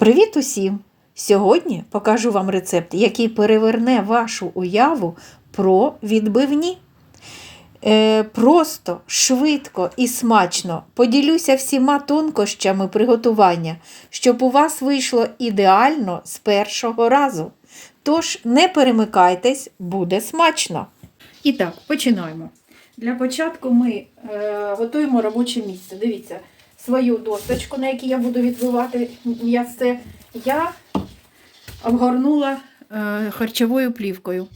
Привіт усім! Сьогодні покажу вам рецепт, який переверне вашу уяву про відбивні. Е, просто, швидко і смачно поділюся всіма тонкощами приготування, щоб у вас вийшло ідеально з першого разу. Тож не перемикайтесь, буде смачно. І так, починаємо. Для початку ми е, готуємо робоче місце. Дивіться, свою досточку, на якій я буду відбивати м'ясце, я обгорнула е, харчовою плівкою.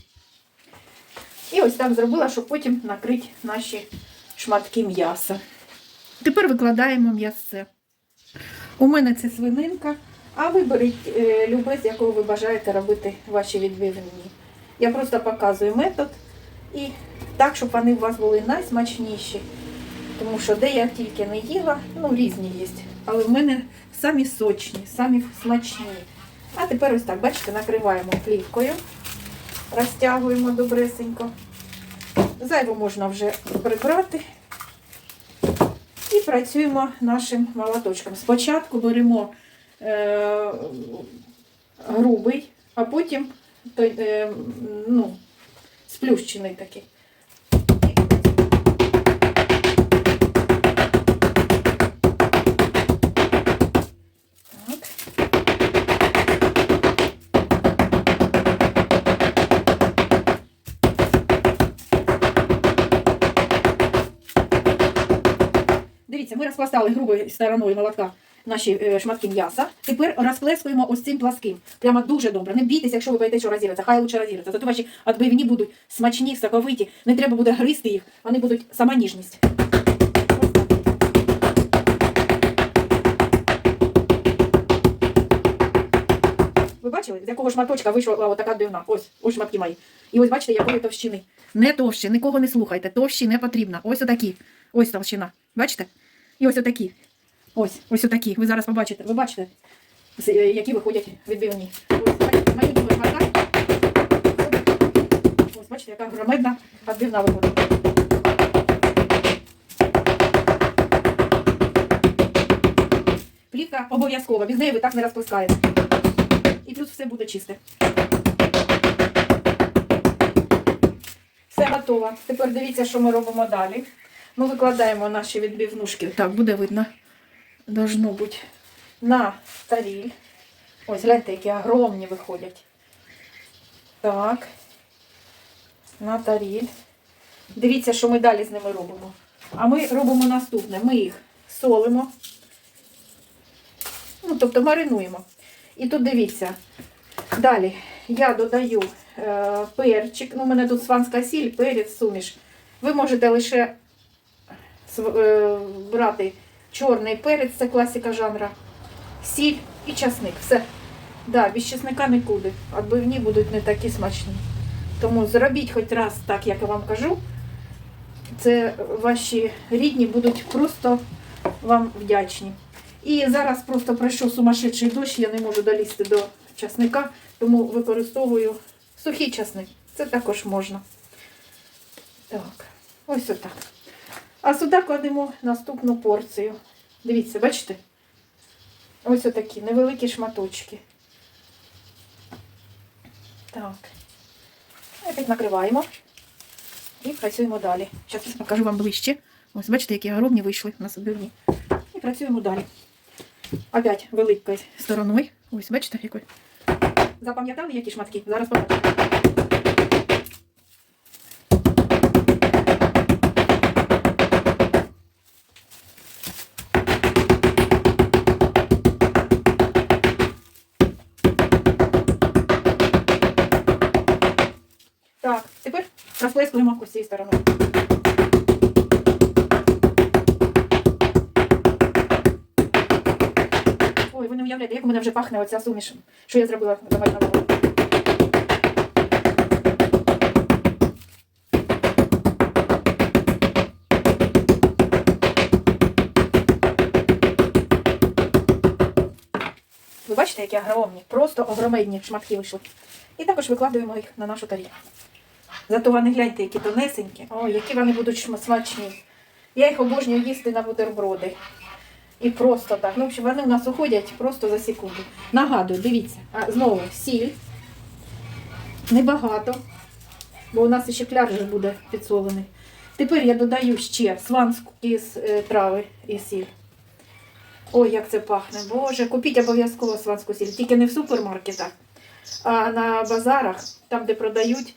І ось так зробила, щоб потім накрити наші шматки м'яса. Тепер викладаємо м'ясце. У мене це свининка, а ви беріть е, любе, з якого ви бажаєте робити ваші відбивні. Я просто показую метод і так, щоб вони у вас були найсмачніші. Тому що де я тільки не їла, ну різні є. Але в мене самі сочні, самі смачні. А тепер ось так, бачите, накриваємо плівкою, розтягуємо добресенько. Зайву можна вже прибрати. І працюємо нашим молоточком. Спочатку беремо е, грубий, а потім е, ну, сплющений такий. Дивіться, ми розпластали грубою стороною молотка наші е, шматки м'яса. Тепер розплескуємо ось цим пласким. Прямо дуже добре. Не бійтеся, якщо ви боїтеся, що розірветься. Хай лучше розірветься. Зато ваші відбивні будуть смачні, соковиті. Не треба буде гризти їх, вони будуть сама ніжність. Ви бачили, з якого шматочка вийшла така дивна? Ось, ось шматки мої. І ось бачите, якої товщини. Не товщі, нікого не слухайте. Товщі не потрібно. Ось отакі. Ось толщина. Бачите? І ось отакі. Ось, ось отакі. Ви зараз побачите. Ви бачите, е, які виходять відбивні. Ось, мої були. Ось, бачите, яка громадна відбивна виходить. Плівка обов'язкова, без неї ви так не розплескаєте. І плюс все буде чисте. Все готово. Тепер дивіться, що ми робимо далі. Ми викладаємо наші відбивнушки. Так, буде видно. Должно бути на таріль. Ось, гляньте, які огромні виходять. Так. На таріль. Дивіться, що ми далі з ними робимо. А ми робимо наступне. Ми їх солимо. Ну, тобто маринуємо. І тут дивіться. Далі я додаю е, перчик. Ну, у мене тут сванська сіль, перець, суміш. Ви можете лише брати чорний перець, це класика жанра, сіль і часник. Все. Да, без чесника нікуди. Отбивні будуть не такі смачні. Тому зробіть хоч раз так, як я вам кажу. Це ваші рідні будуть просто вам вдячні. І зараз просто пройшов сумасшедший дощ, я не можу долізти до часника, тому використовую сухий часник. Це також можна. Так, ось отак. А сюди кладемо наступну порцію. Дивіться, бачите? Ось отакі невеликі шматочки. Так. Опять накриваємо і працюємо далі. Зараз покажу вам ближче. Ось бачите, які огромні вийшли у нас обивні. І працюємо далі. Опять великою стороною. Ось, бачите, який. Запам'ятали, які шматки? Зараз побачимо. Розплескуємо ось цією стороною. Ой, ви не уявляєте, як у мене вже пахне оця суміш, що я зробила голову. Ви бачите, які огромні, просто огромедні шматки вийшли. І також викладаємо їх на нашу тарілку. Зато вони гляньте, які тонесенькі. Ой, які вони будуть смачні. Я їх обожнюю їсти на бутерброди. І просто так. Ну, в вони в нас уходять просто за секунду. Нагадую, дивіться, а, знову сіль. Небагато, бо у нас ще кляр вже буде підсолений. Тепер я додаю ще сванську із е, трави і сіль. Ой, як це пахне. Боже, купіть обов'язково сванську сіль. Тільки не в супермаркетах, а на базарах, там, де продають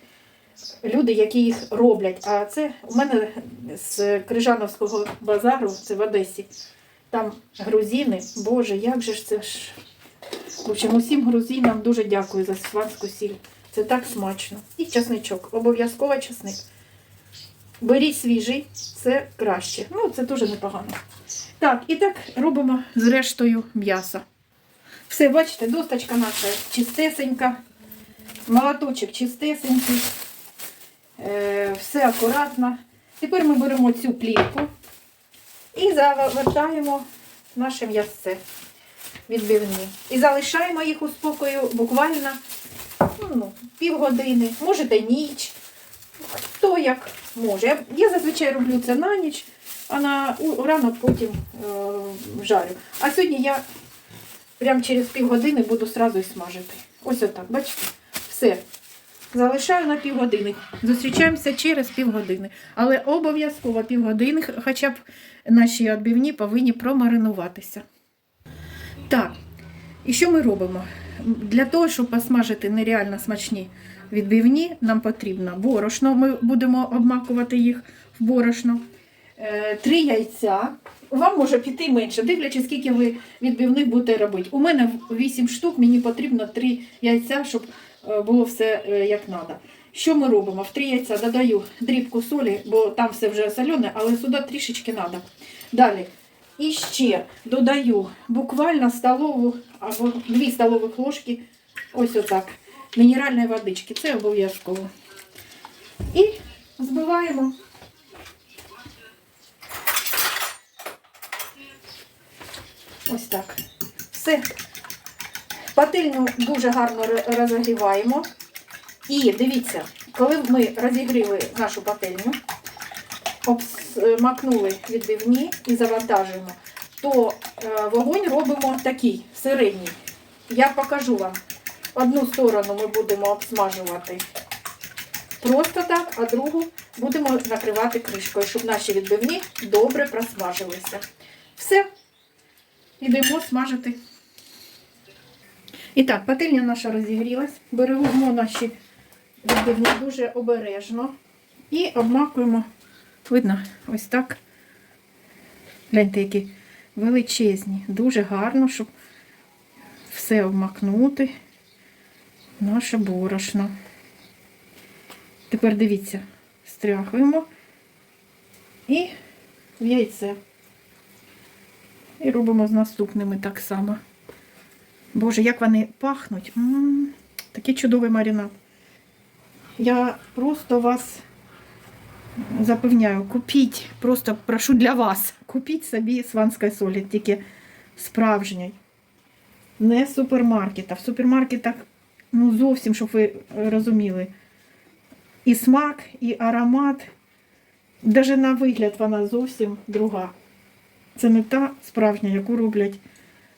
люди, які їх роблять. А це у мене з Крижановського базару, це в Одесі. Там грузини. Боже, як же ж це ж. В общем, усім грузинам дуже дякую за сванську сіль. Це так смачно. І чесничок. Обов'язково чесник. Беріть свіжий, це краще. Ну, це дуже непогано. Так, і так робимо з рештою м'яса. Все, бачите, досточка наша чистесенька, молоточок чистесенький, все акуратно. Тепер ми беремо цю плівку і завертаємо наше м'ясце відбивні. І залишаємо їх у спокою буквально ну, півгодини, можете ніч. Хто як може. Я, зазвичай роблю це на ніч, а на ранок потім е, жарю. А сьогодні я прямо через півгодини буду сразу і смажити. Ось отак, бачите? Все. Залишаю на півгодини. Зустрічаємося через півгодини. Але обов'язково півгодини, хоча б наші відбивні повинні промаринуватися. Так, і що ми робимо? Для того, щоб посмажити нереально смачні відбивні, нам потрібно борошно. Ми будемо обмакувати їх в борошно. Е, Три яйця. Вам може піти менше, дивлячись, скільки ви відбивних будете робити. У мене 8 штук, мені потрібно 3 яйця, щоб було все е, як треба. Що ми робимо? В 3 яйця додаю дрібку солі, бо там все вже солене, але сюди трішечки треба. Далі. І ще додаю буквально столову або 2 столових ложки, ось отак, мінеральної водички. Це обов'язково. І збиваємо. Ось так. Все. Пательню дуже гарно розігріваємо. І дивіться, коли ми розігріли нашу пательню, обмакнули відбивні і завантажуємо, то е, вогонь робимо такий середній. Я покажу вам. Одну сторону ми будемо обсмажувати просто так, а другу будемо накривати кришкою, щоб наші відбивні добре просмажилися. Все, йдемо смажити. І так, пательня наша розігрілась. Беремо наші відбивні дуже обережно і обмакуємо. Видно, ось так. Гляньте, які величезні. Дуже гарно, щоб все обмакнути. Наше борошно. Тепер дивіться, стряхуємо і в яйце. І робимо з наступними так само. Боже, як вони пахнуть. М, Такий чудовий маринад. Я просто вас запевняю, купіть, просто прошу для вас, купіть собі сванської солі, тільки справжньої. Не з супермаркета. В супермаркетах, ну зовсім, щоб ви розуміли, і смак, і аромат. Навіть на вигляд вона зовсім друга. Це не та справжня, яку роблять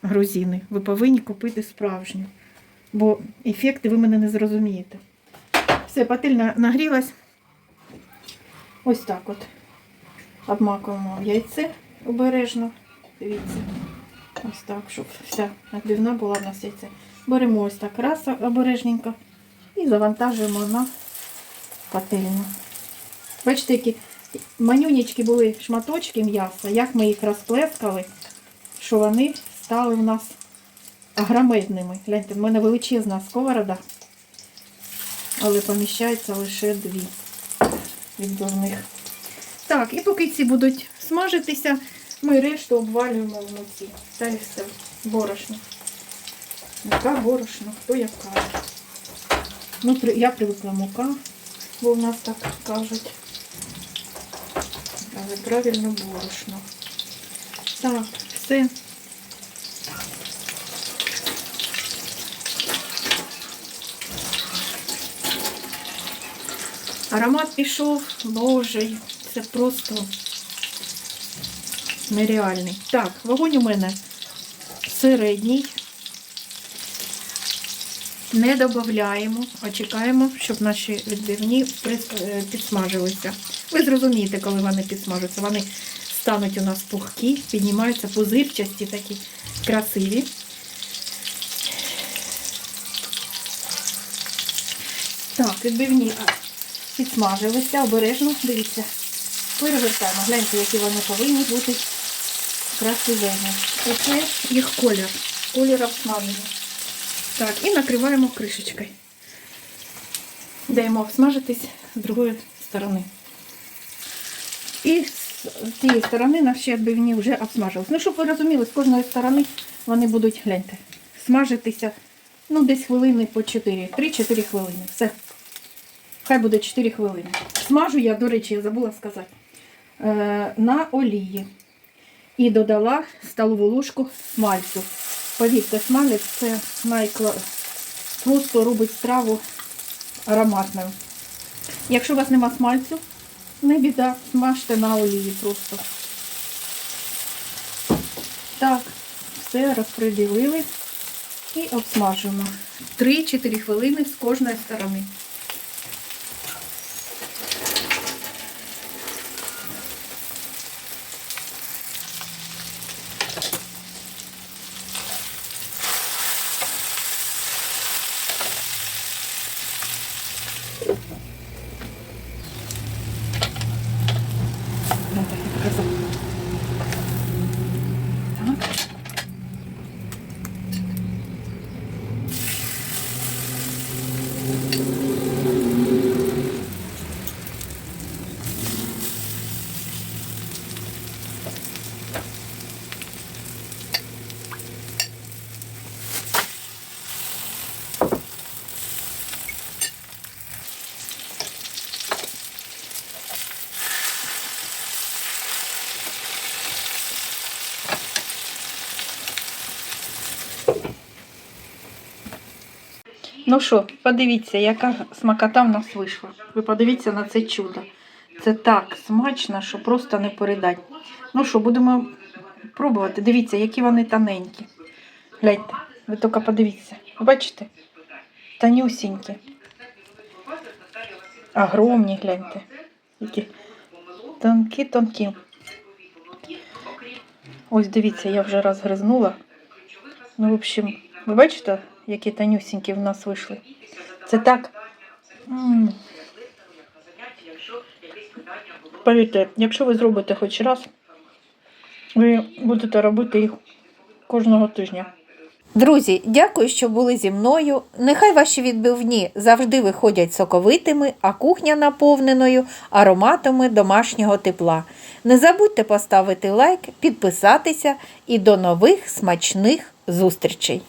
грузини. Ви повинні купити справжню. Бо ефекти ви мене не зрозумієте. Все, пательня нагрілась. Ось так от. Обмакуємо яйце обережно. Дивіться. Ось так, щоб вся відбивна була в нас яйце. Беремо ось так раз обережненько і завантажуємо на пательню. Бачите, які манюнічки були шматочки м'яса, як ми їх розплескали, що вони стали в нас громадними. Гляньте, в мене величезна сковорода, але поміщається лише дві відбивних. Так, і поки ці будуть смажитися, ми решту обвалюємо в муці. Та і все, борошно. Мука, борошно, хто як каже. Ну, я привикла мука, бо в нас так кажуть. Але правильно борошно. Так, все. Аромат пішов, боже, це просто нереальний. Так, вогонь у мене середній. Не додаємо, а чекаємо, щоб наші відбивні е, підсмажилися. Ви зрозумієте, коли вони підсмажаться. Вони стануть у нас пухкі, піднімаються пузирчасті, такі красиві. Так, відбивні підсмажилися, обережно, дивіться. Перевертаємо. Гляньте, які вони повинні бути красивими. Оце їх колір. Колір обсмаження. Так, і накриваємо кришечкою. Даємо обсмажитись з другої сторони. І з цієї сторони наші відбивні вже обсмажились. Ну, щоб ви розуміли, з кожної сторони вони будуть, гляньте, смажитися ну, десь хвилини по 4. 3-4 хвилини. Все. Хай буде 4 хвилини. Смажу я, до речі, я забула сказати, е, на олії. І додала столову ложку смальцю. Повірте, смалець це найкла... просто робить страву ароматною. Якщо у вас нема смальцю, не біда, смажте на олії просто. Так, все розподілили і обсмажуємо. 3-4 хвилини з кожної сторони. Давай, я Ну що, подивіться, яка смакота в нас вийшла. Ви подивіться на це чудо. Це так смачно, що просто не передать. Ну що, будемо пробувати. Дивіться, які вони тоненькі. Гляньте, ви тільки подивіться. Бачите? Тонюсінькі. Огромні, гляньте. Які тонкі-тонкі. Ось дивіться, я вже розгризнула. Ну, в общем, ви бачите, які тонюсінькі в нас вийшли? Це так. Повірте, якщо ви зробите хоч раз, ви будете робити їх кожного тижня. Друзі, дякую, що були зі мною. Нехай ваші відбивні завжди виходять соковитими, а кухня наповненою ароматами домашнього тепла. Не забудьте поставити лайк, підписатися і до нових смачних зустрічей!